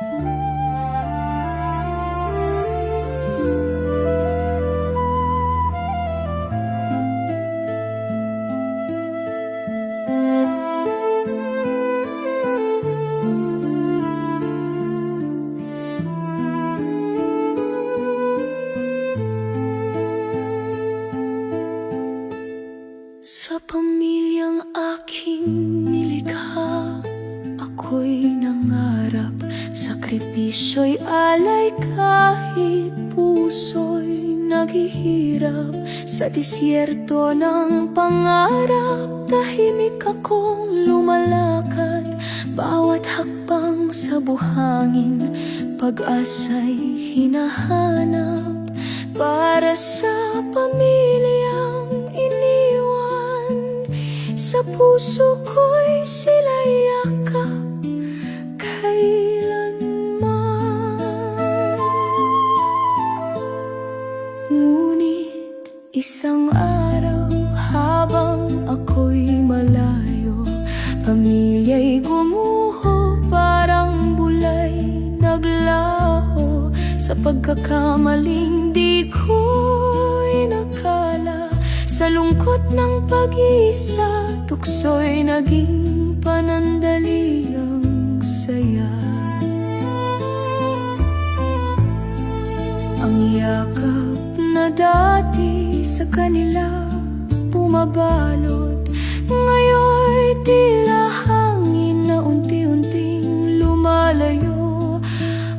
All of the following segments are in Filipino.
Sa Sakripisyo'y alay kahit puso'y naghihirap. Sa disyerto ng pangarap Tahimik akong lumalakad. Bawat hakbang sa buhangin Pag-asa'y hinahanap. Para sa pamilyang iniwan Sa puso ko'y sila isang araw habang ako'y malayo Pamilya'y gumuho parang bulay naglaho. Sa pagkakamaling di ko'y nakala Sa lungkot ng pag-isa Tukso'y naging panandaliang saya. Ang yakap na dati sa kanila bumabalot. Ngayon'y tila hangin na unti-unting lumalayo.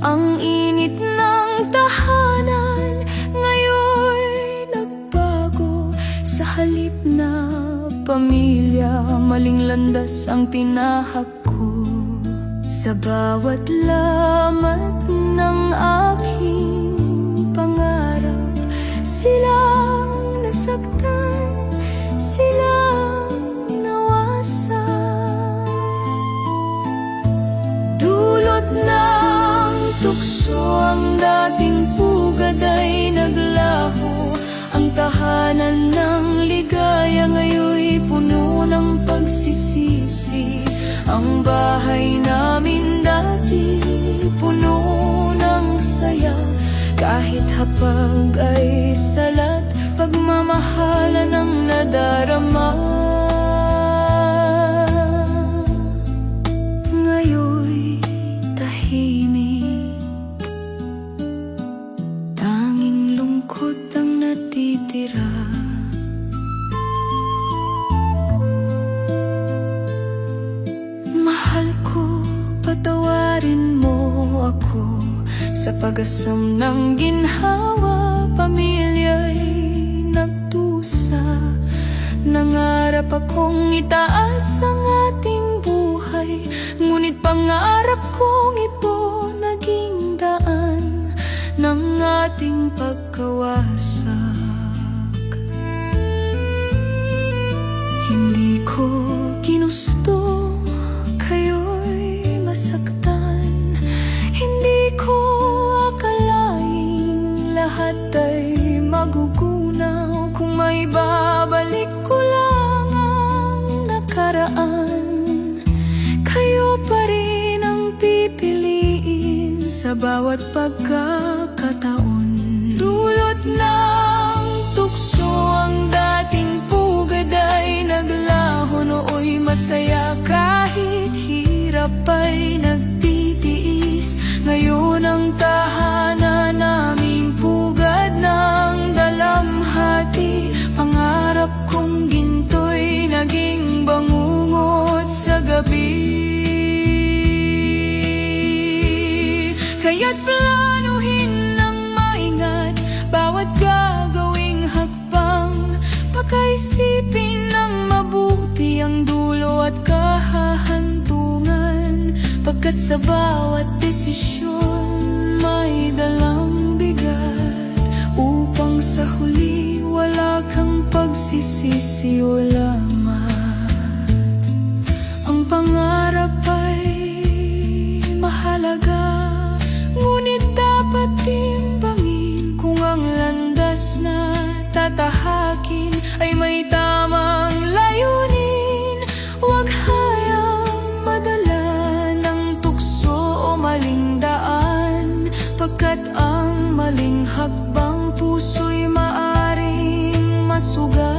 Ang init ng tahanan ngayon'y nagbago. Sa halip na pamilya maling landas ang tinahak ko. Sa bawat lamat ng aking Silang nasaktan, silang nawasan. Dulot ng tukso ang dating pugad ay naglaho. Ang tahanan ng ligaya ngayon'y puno ng pagsisisi. Ang bahay namin dati puno ng saya Kahit hapag ay salat Pagmamahalan ang nadarama. Ngayon'y tahimik Tanging lungkot ang natitira. Mahal ko, patawarin mo ako Sa pag-asam ng ginhawa Pamilya'y nagtusa Nangarap akong itaas ang ating buhay Ngunit pangarap kong ito naging daan Ng ating pagkawasak. Hindi ko lahat ay magugunaw. Kung may babalik ko lang ang nakaraan Kayo pa rin ang pipiliin sa bawat pagkakataon. Dulot ng tukso ang dating pugad ay naglaho Nooy masaya. Kahit hirap ay nagtitiis Ngayon ang tahanan Kaya't planuhin ng maingat Bawat gagawing hakbang. Pakaisipin ng mabuti Ang dulo at kahahantungan. Pagkat sa bawat desisyon May dalang bigat Upang sa huli Wala kang pagsisisi o lamat tatahakin Ay may tamang layunin. Huwag hayang madala ng tukso o maling daan Pagkat ang maling hakbang puso'y maaring masugatan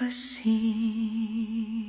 pasir.